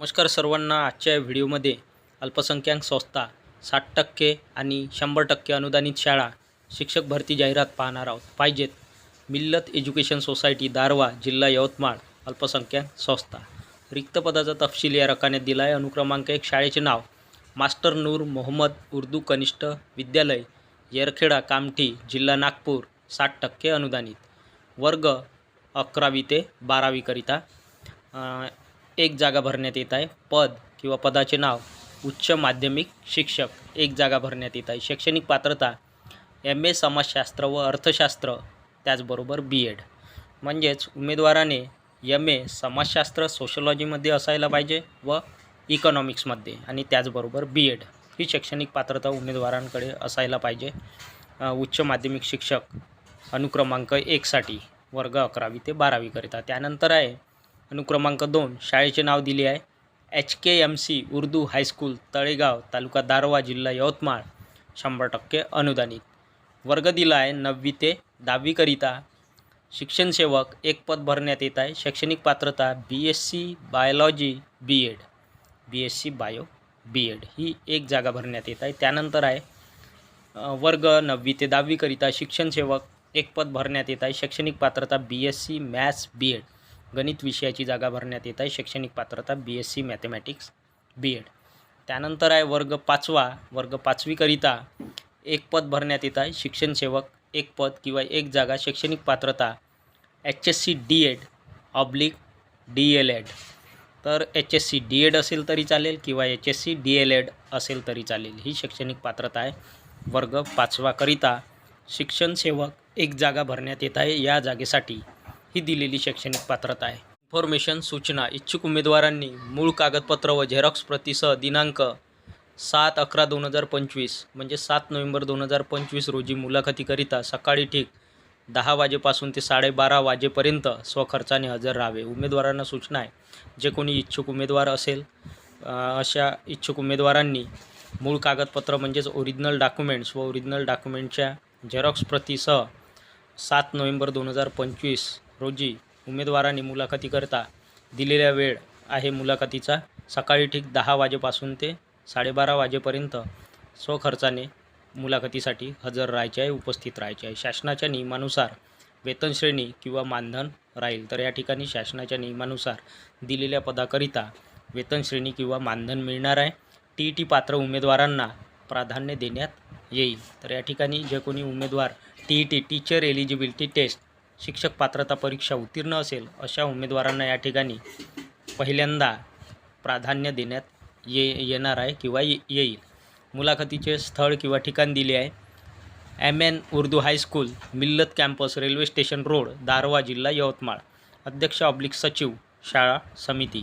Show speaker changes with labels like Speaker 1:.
Speaker 1: नमस्कार सर्वांना आजच्या व्हिडिओमध्ये अल्पसंख्याक संस्था साठ टक्के आणि शंभर टक्के अनुदानित शाळा शिक्षक भरती जाहिरात पाहणार आहोत. पाहिजेत मिल्लत एज्युकेशन सोसायटी दारवा जिल्हा यवतमाळ अल्पसंख्याक संस्था. रिक्त पदाचा तपशील या रकान्यात दिला आहे अनुक्रमांक एक शाळेचे नाव. मास्टर नूर मोहम्मद उर्दू कनिष्ठ विद्यालय येरखेडा कामठी जिल्हा नागपूर साठ टक्के अनुदानित. वर्ग अकरावी ते बारावीकरिता एक जागा भरण्यात येत आहे. पद किंवा पदाचे नाव उच्च माध्यमिक शिक्षक एक जागा भरण्यात येत आहे. शैक्षणिक पात्रता एम ए समाजशास्त्र व अर्थशास्त्र त्याचबरोबर बी एड म्हणजेच उमेदवाराने एम ए समाजशास्त्र सोशलॉजीमध्ये असायला पाहिजे व इकॉनॉमिक्समध्ये आणि त्याचबरोबर बी एड ही शैक्षणिक पात्रता उमेदवारांकडे असायला पाहिजे. उच्च माध्यमिक शिक्षक अनुक्रमांक एकसाठी वर्ग अकरावी ते बारावीकरिता त्यानंतर आहे अनुक्रमांक दोन शाळेचे नाव दिले आहे. H K M C Urdu high school Talegaon taluka Darwha जिल्हा यवतमाळ. शंभर टक्के अनुदानित. वर्ग दिला आहे नववी ते दहावीकरिता. शिक्षण सेवक एक पद भरण्यात येत आहे. शैक्षणिक पात्रता B S C biology B Ed. B S C bio B Ed. ही एक जागा भरण्यात येत आहे. त्यानंतर आहे वर्ग नववी ते दहावीकरिता शिक्षण सेवक एक पद भरण्यात येत आहे. शैक्षणिक पात्रता B S C maths B Ed. गणित विषयाची जागा भरण्यात येत आहे. शैक्षणिक पात्रता B S C mathematics B Ed त्यानंतर आहे वर्ग पाचवा. वर्ग पाचवीकरिता एक पद भरण्यात येत आहे. शिक्षण सेवक एक पद किंवा एक जागा. शैक्षणिक पात्रता H S C D Ed oblique D L Ed तर H S C D Ed असेल तरी चालेल किंवा H S C D L Ed असेल तरी चालेल. ही शैक्षणिक पात्रता आहे. वर्ग पाचवाकरिता शिक्षण सेवक एक जागा भरण्यात येत आहे. या जागेसाठी ही दिलेली शैक्षणिक पात्रता आहे. इन्फॉर्मेशन सूचना इच्छुक उमेदवारांनी मूळ कागदपत्र व झेरॉक्स प्रतीसह दिनांक सात अकरा दोन हजार पंचवीस म्हणजे सात नोव्हेंबर दोन हजार पंचवीस रोजी मुलाखतीकरिता सकाळी ठीक दहा वाजेपासून ते साडेबारा वाजेपर्यंत स्वखर्चाने हजर राहावे. उमेदवारांना सूचना आहे जे कोणी इच्छुक उमेदवार असेल अशा इच्छुक उमेदवारांनी मूळ कागदपत्र म्हणजेच ओरिजिनल डॉक्युमेंट्स व ओरिजिनल डॉक्युमेंटच्या झेरॉक्स प्रतीसह सात नोव्हेंबर दोन हजार पंचवीस रोजी उमेदवारांनी मुलाखतीकरता दिलेला वेळ आहे मुलाखतीचा. सकाळी ठीक दहा वाजेपासून ते साडेबारा वाजेपर्यंत स्वखर्चाने मुलाखतीसाठी हजर राहायचे आहे उपस्थित राहायचे आहे. शासनाच्या नियमानुसार वेतनश्रेणी किंवा मानधन राहील तर या ठिकाणी शासनाच्या नियमानुसार दिलेल्या पदाकरिता वेतनश्रेणी किंवा मानधन मिळणार आहे. टी ई टी पात्र उमेदवारांना प्राधान्य देण्यात येईल. तर या ठिकाणी जे कोणी उमेदवार T E T teacher eligibility test शिक्षक पात्रता परीक्षा उत्तीर्ण असेल अशा उमेदवारांना या ठिकाणी पहिल्यांदा प्राधान्य देण्यात ये येणार आहे किंवा ये येईल. मुलाखतीचे स्थळ किंवा ठिकाण दिले आहे. M N Urdu high school Millat campus railway station road Darwha जिल्हा यवतमाळ. अध्यक्ष ऑब्लिक सचिव शाळा समिती.